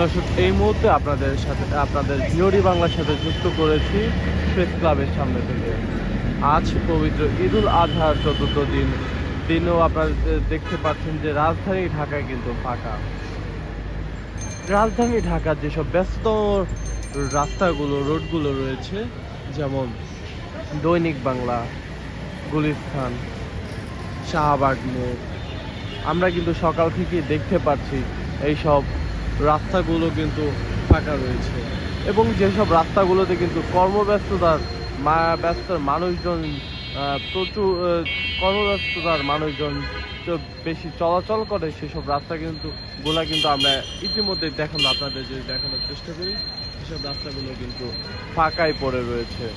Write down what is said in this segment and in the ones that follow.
দর্শক, এই মুহূর্তে আপনাদের সাথে আপনাদের জিওডি বাংলার সাথে যুক্ত করেছি প্রেস ক্লাবের সামনে থেকে। আজ পবিত্র ঈদুল আজহার চতুর্থ দিন। দিনও আপনারা দেখতে পাচ্ছেন যে রাজধানী ঢাকায় কিন্তু ফাঁকা। রাজধানী ঢাকার যেসব ব্যস্ত রাস্তাগুলো, রোডগুলো রয়েছে, যেমন দৈনিক বাংলা গুলিস্তান শাহবাগ মোড়, আমরা কিন্তু সকাল থেকে দেখতে পাচ্ছি এই সব রাস্তাগুলো কিন্তু ফাঁকা রয়েছে। এবং যেসব রাস্তাগুলোতে কিন্তু কর্মব্যস্ততার মা- ব্যস্ত মানুষজন প্রচুর কর্মব্যস্ততার মানুষজন বেশি চলাচল করে, সেসব রাস্তা কিন্তু, গুলা কিন্তু আমরা ইতিমধ্যে দেখানো, আপনাদের যদি দেখানোর চেষ্টা করি, সেসব রাস্তাগুলো কিন্তু ফাঁকাই পড়ে রয়েছে।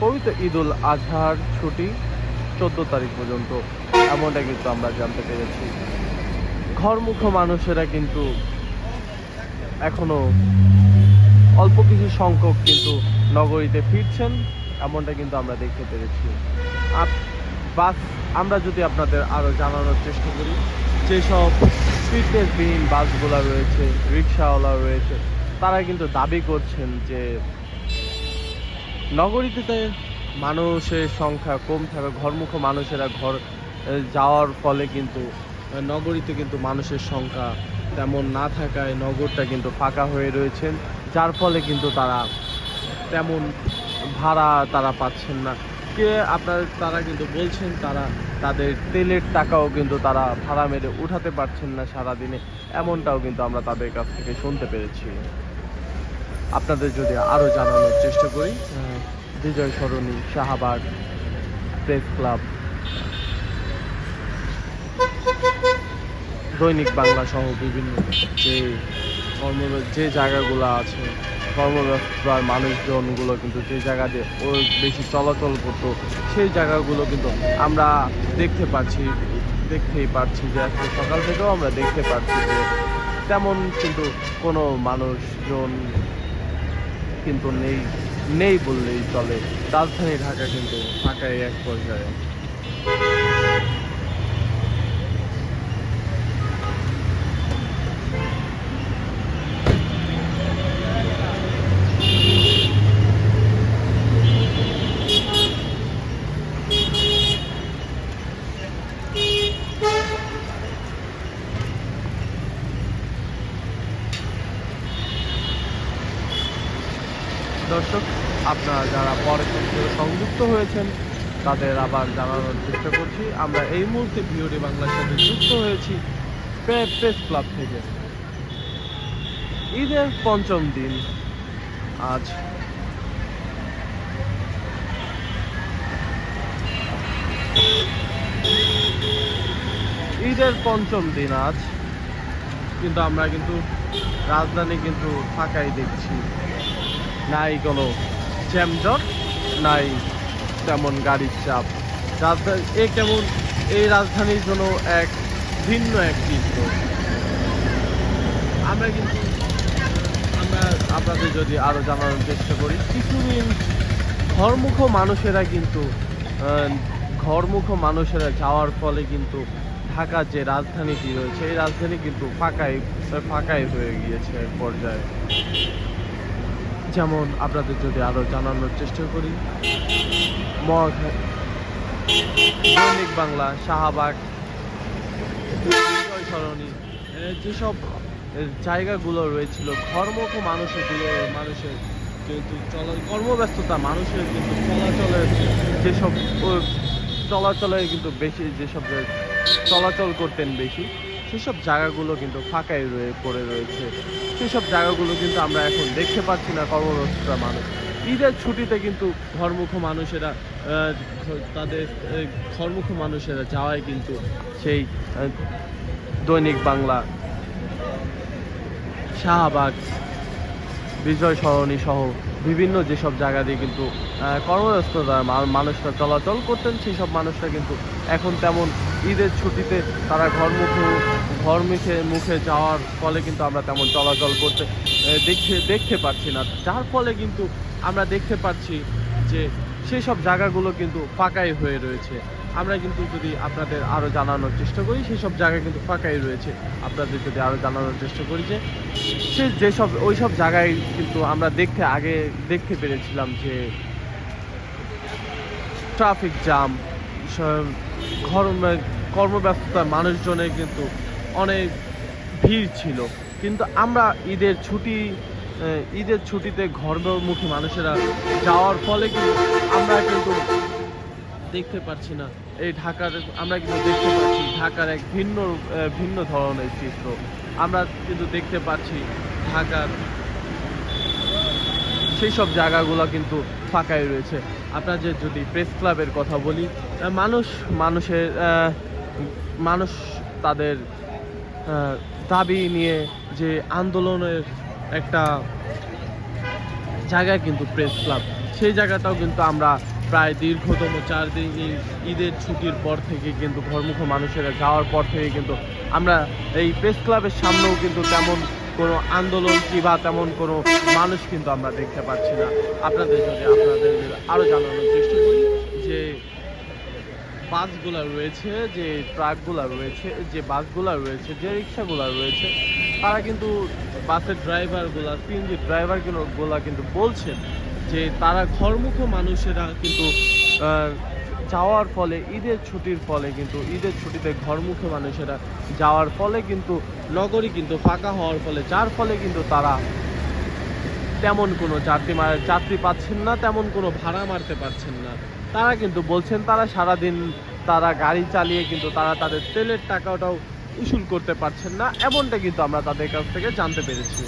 পবিত্র ঈদুল আজহার ছুটি চোদ্দ তারিখ পর্যন্ত এমনটা কিন্তু আমরা জানতে পেরেছি। ঘরমুখ মানুষেরা কিন্তু এখনও অল্প কিছু সংখ্যক কিন্তু নগরীতে ফিরছেন, এমনটা কিন্তু আমরা দেখতে পেরেছি। বাস, আমরা যদি আপনাদের আরও জানানোর চেষ্টা করি, যেসব ফিটনেসবিহীন বাসগুলো রয়েছে রিক্সাওয়ালা রয়েছে, তারা কিন্তু দাবি করছেন যে নগরীতে মানুষের সংখ্যা কম থাকে ঘরমুখ মানুষেরা ঘর যাওয়ার ফলে কিন্তু নগরীতে কিন্তু মানুষের সংখ্যা তেমন না থাকায় নগরটা কিন্তু ফাঁকা হয়ে রয়েছেন। যার ফলে কিন্তু তারা তেমন ভাড়া তারা পাচ্ছেন না। কে আপনার, তারা কিন্তু বলছেন তারা তাদের তেলের টাকাও কিন্তু তারা ভাড়া মেরে উঠাতে পারছেন না সারাদিনে। এমনটাও কিন্তু আমরা তাদের কাছ থেকে শুনতে পেরেছি। আপনাদের যদি আরও জানানোর চেষ্টা করি বিজয় সরণি শাহবাগ প্রেস ক্লাব। দৈনিক বাংলা সহ বিভিন্ন যে কর্ম যে জায়গাগুলো আছে, কর্মব্যস্ততার মানুষজনগুলো কিন্তু যে জায়গা দিয়ে ও বেশি চলাচল করতো, সেই জায়গাগুলো কিন্তু আমরা দেখতে পাচ্ছি, দেখতেই পাচ্ছি যে আজকে সকাল থেকেও আমরা দেখতে পাচ্ছি যে তেমন কিন্তু কোনো মানুষজন কিন্তু নেই নেই বললেই চলে। রাজধানী ঢাকা কিন্তু ফাঁকাই এক পর্যায়ে। দর্শক, আপনারা যারা পরে সংযুক্ত হয়েছেন, তাদের আবার জানানোর চেষ্টা করছি। আমরা এই মুহূর্তে ভিওডি বাংলার সাথে যুক্ত হয়েছি প্রেস ক্লাব থেকে। ঈদের পঞ্চম দিন, আজ। ঈদের পঞ্চম দিন আজ, কিন্তু আমরা কিন্তু রাজধানী কিন্তু ফাঁকাই দেখছি। নাই কোনো জ্যামজট নাই তেমন গাড়ির চাপ। রাজধানী এ কেমন এই রাজধানীর জন্য এক ভিন্ন এক চিত্র। আমরা কিন্তু আমরা আপনাদের যদি আরও জানানোর চেষ্টা করি কিছুদিন ঘরমুখ মানুষেরা কিন্তু ঘরমুখ মানুষেরা যাওয়ার ফলে কিন্তু ঢাকার যে রাজধানীটি রয়েছে, এই রাজধানী কিন্তু ফাঁকাই ফাঁকাই হয়ে গিয়েছে এক পর্যায়ে। যেমন আপনাদের যদি আরও জানানোর চেষ্টা করি মহাখালী দৈনিক বাংলা, শাহবাগ যেসব জায়গাগুলো রয়েছিল, ঘরমুখ মানুষের দিকে মানুষের কিন্তু চলা, কর্মব্যস্ততা, মানুষের কিন্তু চলাচলের যেসব চলাচলের কিন্তু বেশি, যেসব চলাচল করতেন বেশি সেসব জায়গাগুলো কিন্তু ফাঁকাই রয়ে পড়ে রয়েছে। সেসব জায়গাগুলো কিন্তু আমরা এখন দেখতে পাচ্ছি না কর্মব্যস্ততা মানুষ। ঈদের ছুটিতে কিন্তু ঘরমুখ মানুষেরা তাদের ঘরমুখ মানুষেরা যাওয়ায় কিন্তু সেই দৈনিক বাংলা শাহবাগ বিজয় সরণি সহ বিভিন্ন যেসব জায়গা দিয়ে কিন্তু কর্মব্যস্ততার মানুষরা চলাচল করতেন সেই সব মানুষরা কিন্তু এখন তেমন ঈদের ছুটিতে তারা ঘরমুখে ঘর মুখে মুখে যাওয়ার ফলে কিন্তু আমরা তেমন চলাচল করতে দেখতে দেখতে পাচ্ছি না। যার ফলে কিন্তু আমরা দেখতে পাচ্ছি যে সেই সব জায়গাগুলো কিন্তু ফাঁকাই হয়ে রয়েছে। আমরা কিন্তু যদি আপনাদের আরও জানানোর চেষ্টা করি, সেই সব জায়গায় কিন্তু ফাঁকাই রয়েছে। আপনাদের যদি আরও জানানোর চেষ্টা করি যে, সে যেসব ওই সব জায়গায় কিন্তু আমরা দেখতে আগে দেখতে পেরেছিলাম যে, ট্রাফিক জ্যাম কর্ম কর্মব্যস্ততা মানুষজনের কিন্তু অনেক ভিড় ছিল। কিন্তু আমরা ঈদের ছুটি ঈদের ছুটিতে ঘরমুখী মানুষেরা যাওয়ার ফলে কিন্তু আমরা কিন্তু দেখতে পাচ্ছি না। এই ঢাকার, আমরা কিন্তু দেখতে পাচ্ছি ঢাকার এক ভিন্ন ভিন্ন ধরনের চিত্র। আমরা কিন্তু দেখতে পাচ্ছি ঢাকার সেই সব জায়গাগুলো কিন্তু ফাঁকাই রয়েছে। আপনার যে যদি প্রেস ক্লাবের কথা বলি মানুষ, মানুষের মানুষ তাদের দাবি নিয়ে যে আন্দোলনের একটা জায়গা কিন্তু প্রেস ক্লাব। সেই জায়গাটাও কিন্তু আমরা প্রায় দীর্ঘতম চার দিন ঈদের ছুটির পর থেকে কিন্তু ঘরমুখ মানুষেরা যাওয়ার পর থেকে কিন্তু আমরা এই প্রেস ক্লাবের সামনেও কিন্তু তেমন কোনো আন্দোলন কি বা তেমন কোনো মানুষ কিন্তু আমরা দেখতে পাচ্ছি না। আপনাদের যদি আপনাদের আরও জানানোর চেষ্টা করি যে বাসগুলো রয়েছে, যে ট্রাকগুলো রয়েছে, যে বাসগুলো রয়েছে, যে রিক্সাগুলো রয়েছে, তারা কিন্তু বাসের ড্রাইভারগুলা সিএনজি ড্রাইভারগুলো গুলা কিন্তু বলছেন যে তারা ঘরমুখ মানুষেরা কিন্তু যাওয়ার ফলে, ঈদের ছুটির ফলে কিন্তু, ঈদের ছুটিতে ঘরমুখে মানুষেরা যাওয়ার ফলে কিন্তু নগরী কিন্তু ফাঁকা হওয়ার ফলে, যার ফলে কিন্তু তারা তেমন কোনো যাত্রী যাত্রী পাচ্ছেন না, তেমন কোনো ভাড়া মারতে পারছেন না। তারা কিন্তু বলছেন, তারা সারাদিন তারা গাড়ি চালিয়ে কিন্তু তারা তাদের তেলের টাকাটাও উসুল করতে পারছেন না এমনটা কিন্তু আমরা তাদের কাছ থেকে জানতে পেরেছি।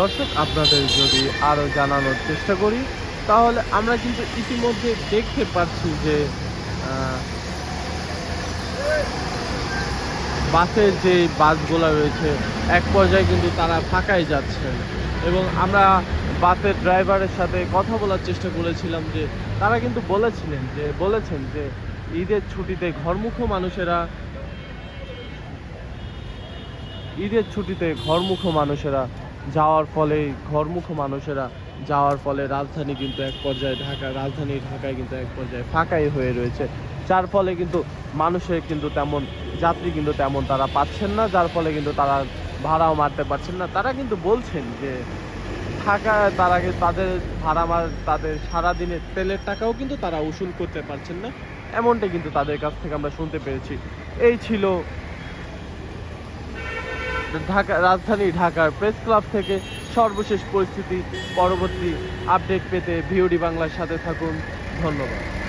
দর্শক, আপনাদের যদি আরও জানানোর চেষ্টা করি, তাহলে আমরা কিন্তু ইতিমধ্যে দেখতে পাচ্ছি যে বাসের যে বাসগুলো রয়েছে, এক পর্যায়ে কিন্তু তারা ফাঁকাই যাচ্ছেন এবং আমরা বাসের ড্রাইভারের সাথে কথা বলার চেষ্টা করেছিলাম যে, তারা কিন্তু বলেছিলেন যে, বলেছেন যে, ঈদের ছুটিতে ঘরমুখ মানুষেরা, ঈদের ছুটিতে ঘরমুখ মানুষেরা যাওয়ার ফলে ঘরমুখ মানুষেরা যাওয়ার ফলে রাজধানী কিন্তু এক পর্যায়ে ঢাকা, রাজধানী ঢাকায় কিন্তু এক পর্যায়ে ফাঁকাই হয়ে রয়েছে। যার ফলে কিন্তু মানুষের কিন্তু তেমন, যাত্রী কিন্তু তেমন তারা পাচ্ছেন না, যার ফলে কিন্তু তারা ভাড়াও মারতে পারছেন না। তারা কিন্তু বলছেন যে ঢাকা তারা তাদের ভাড়া মার, তাদের সারাদিনের তেলের টাকাও কিন্তু তারা উসুল করতে পারছেন না। এমনটা কিন্তু তাদের কাছ থেকে আমরা শুনতে পেরেছি। এই ছিল ঢাকা রাজধানী ঢাকার প্রেস ক্লাব থেকে সর্বশেষ পরিস্থিতি পরবর্তী আপডেট পেতে ভিওডি বাংলার সাথে থাকুন। ধন্যবাদ।